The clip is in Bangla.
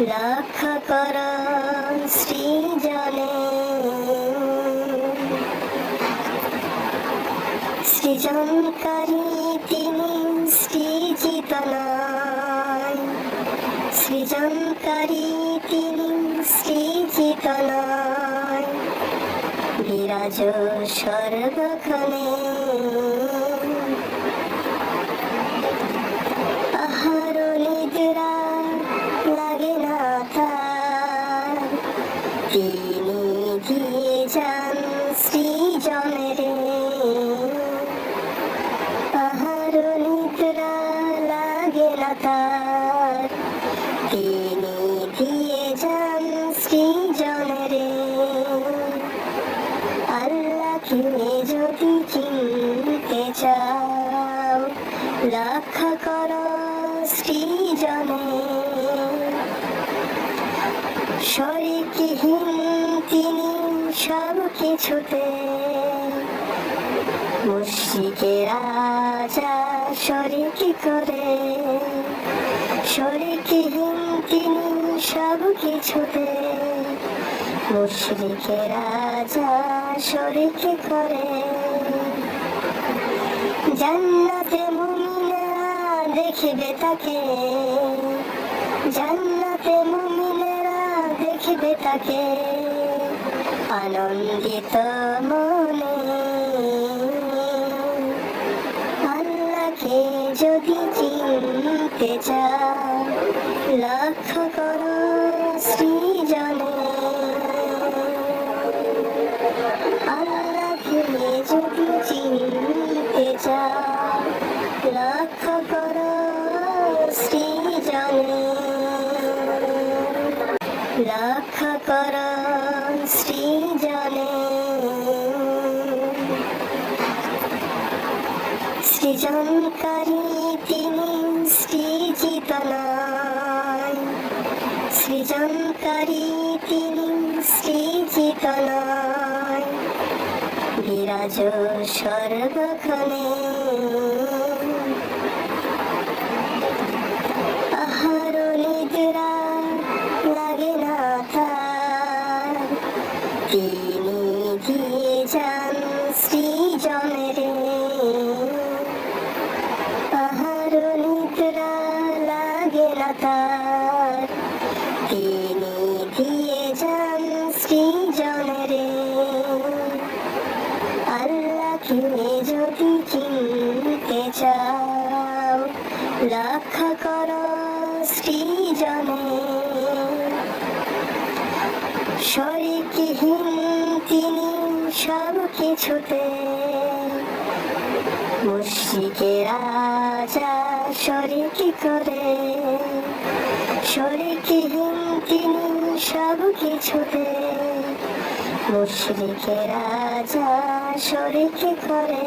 লক্ষ্য কর সৃজনে। সৃজনকারী তিনি সৃজিত নয়। সৃজনকারী তিনি সৃজিত নয়। বিরাজ সর্বক্ষণে। তিনি দিয়ে সৃজনের আহার নিদ্রা লাগে না তার। তিনি দিয়ে সৃজনের আল্লাহকে যদি চিনতে চাও লক্ষ্য করো সৃজনে শরিকহীন তিনি সব কিছুতে মুশিকে রাজা শরিক করে শরিকহীন তিনি সব কিছুতে মুশরিকে রাজা শরিক করে? জান্নাতে মুমিনেরা দেখবে তাকে। জান্নাতে দেখবে তাকে। আনন্দিত মনে। আল্লাহকে যদি চিনতে চাও লক্ষ্য করো সৃজনে। আল্লাহকে যদি চিনতে চাও লক্ষ্য করো সৃজনে। লক্ষ্য করো সৃজনে। সৃজনকারী তিনি সৃজিত নয় সৃজনকারী তিনি সৃজিত নয় বিরাজ সর্বক্ষণে। তিনি দিয়ে যান সৃজনের আহার নিদ্রা লাগে না তার। তিনি দিয়ে যান সৃজনের আল্লাহকে যদি চিনতে চাও লক্ষ্য করো সৃজনে। শরিকহীন তিনি সব কিছুতে মুশিকে রাজা শরিকি করে, শরিকিহীন তিনি সব কিছুতে মুশরিকে রাজা শরিকি করে।